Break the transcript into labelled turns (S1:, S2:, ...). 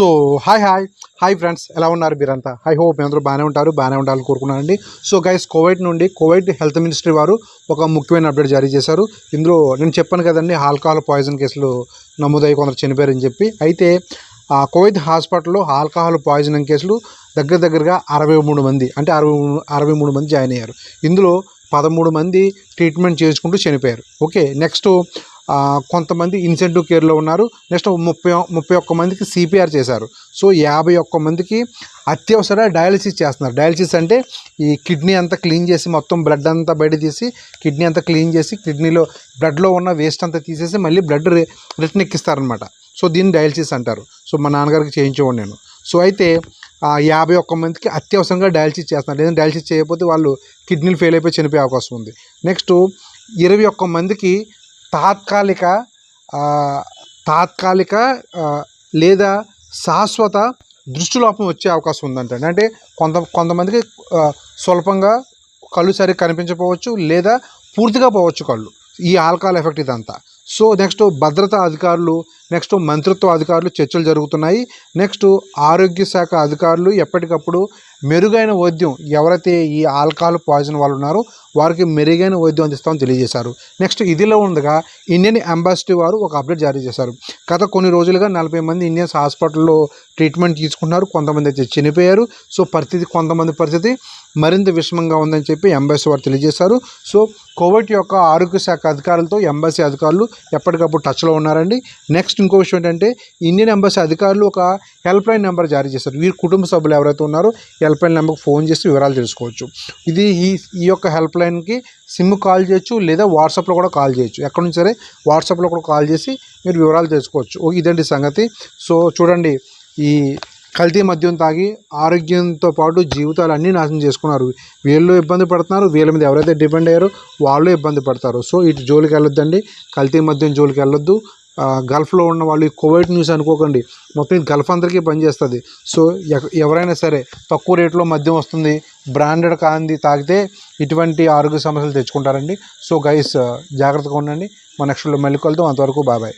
S1: So hi hi hi friends ఎలా ఉన్నారు మీరంతా? హై హోప్ మీ అందరూ బాగానే ఉంటారు బాగానే ఉండాలని కోరుకున్నానండి. సో గైస్ కోవిడ్ నుండి కోవిడ్ హెల్త్ మినిస్ట్రీ వారు ఒక ముఖ్యమైన అప్డేట్ జారీ చేశారు. ఇందులో నేను చెప్పాను కదండి ఆల్కహాల్ పాయిజన్ కేసులు నమోదయ్యి కొందరు చనిపోయారని చెప్పి. అయితే ఆ కోవిడ్ హాస్పిటల్లో ఆల్కహాల్ పాయిజనింగ్ కేసులు దగ్గర దగ్గరగా అరవై మూడు మంది అంటే అరవై మూడు అరవై మూడు మంది జాయిన్ అయ్యారు. ఇందులో పదమూడు మంది ట్రీట్మెంట్ చేసుకుంటూ చనిపోయారు. ఓకే నెక్స్ట్ కొంతమంది ఇన్సెంటివ్ కేర్లో ఉన్నారు. నెక్స్ట్ ముప్పై ముప్పై ఒక్క మందికి సిపిఆర్ చేశారు. సో యాభై ఒక్క మందికి అత్యవసర డయాలసిస్ చేస్తున్నారు. డయాలసిస్ అంటే ఈ కిడ్నీ అంతా క్లీన్ చేసి మొత్తం బ్లడ్ అంతా బయట తీసి కిడ్నీ అంతా క్లీన్ చేసి కిడ్నీలో బ్లడ్లో ఉన్న వేస్ట్ అంతా తీసేసి మళ్ళీ బ్లడ్ రిటర్న్ ఎక్కిస్తారనమాట సో దీన్ని డయాలసిస్ అంటారు. సో మా నాన్నగారికి చేయించేవాడు నేను. సో అయితే యాభై ఒక్క మందికి అత్యవసరంగా డయాలసిస్ చేస్తున్నారు. లేదంటే డయాలసిస్ చేయకపోతే వాళ్ళు కిడ్నీలు ఫెయిల్ అయిపోయి చనిపోయే అవకాశం ఉంది. నెక్స్ట్ ఇరవై ఒక్క మందికి తాత్కాలిక తాత్కాలిక లేదా శాశ్వత దృష్టిలోపం వచ్చే అవకాశం ఉందంట అంటే కొంత కొంతమందికి స్వల్పంగా కళ్ళు సరిగ్గా కనిపించకపోవచ్చు లేదా పూర్తిగా పోవచ్చు కళ్ళు. ఈ ఆల్కహాల్ ఎఫెక్ట్ ఇదంతా. సో నెక్స్ట్ భద్రతా అధికారులు నెక్స్ట్ మంత్రిత్వ అధికారులు చర్చలు జరుగుతున్నాయి. నెక్స్ట్ ఆరోగ్య శాఖ అధికారులు ఎప్పటికప్పుడు మెరుగైన వైద్యం ఎవరైతే ఈ ఆల్కహాల్ పాయిజన్ వాళ్ళు ఉన్నారో వారికి మెరుగైన వైద్యం అందిస్తామని తెలియజేశారు. నెక్స్ట్ ఇదిలో ఉండగా ఇండియన్ అంబాసిడర్ వారు ఒక అప్డేట్ జారీ చేశారు. గత కొన్ని రోజులుగా నలభై మంది ఇండియన్స్ హాస్పిటల్లో ట్రీట్మెంట్ తీసుకున్నారు కొంతమంది అయితే చనిపోయారు. సో పరిస్థితి కొంతమంది పరిస్థితి మరింత విషమంగా ఉందని చెప్పి ఎంబసీ వారు తెలియజేశారు. సో కోవిడ్ యొక్క ఆరోగ్య శాఖ అధికారులతో ఎంబసీ అధికారులు ఎప్పటికప్పుడు టచ్లో ఉన్నారండి. నెక్స్ట్ ఇంకో విషయం ఏంటంటే ఇండియన్ ఎంబసీ అధికారులు ఒక హెల్ప్ లైన్ నెంబర్ జారీ చేశారు. వీరి కుటుంబ సభ్యులు ఎవరైతే ఉన్నారో హెల్ప్ లైన్ నెంబర్కి ఫోన్ చేసి వివరాలు తెలుసుకోవచ్చు. ఇది ఈ ఈ యొక్క హెల్ప్ లైన్కి సిమ్ కాల్ చేయొచ్చు లేదా వాట్సాప్లో కూడా కాల్ చేయొచ్చు. ఎక్కడి నుంచి సరే వాట్సాప్లో కూడా కాల్ చేసి మీరు వివరాలు తెలుసుకోవచ్చు. ఓ ఇదండి సంగతి. సో చూడండి ఈ కల్తీ మద్యం తాగి ఆరోగ్యంతో పాటు జీవితాలు అన్నీ నాశనం చేసుకున్నారు. వీళ్ళు ఇబ్బంది పడుతున్నారు. వీళ్ళ మీద ఎవరైతే డిపెండ్ అయ్యారో వాళ్ళు ఇబ్బంది పడతారు. సో ఇటు జోలికి వెళ్ళొద్దండి. కల్తీ మద్యం జోలికి వెళ్ళొద్దు. గల్ఫ్లో ఉన్న వాళ్ళు ఈ కోవిడ్ న్యూస్ అనుకోకండి. మొత్తం గల్ఫ్ అందరికీ పనిచేస్తుంది. సో ఎవరైనా సరే తక్కువ రేట్లో మద్యం వస్తుంది బ్రాండెడ్ కాంది తాగితే ఇటువంటి ఆరోగ్య సమస్యలు తెచ్చుకుంటారండి. సో గైస్ జాగ్రత్తగా ఉండండి. మా నెక్స్ట్లో మళ్ళీ కలుద్దాం. అంతవరకు బాబాయ్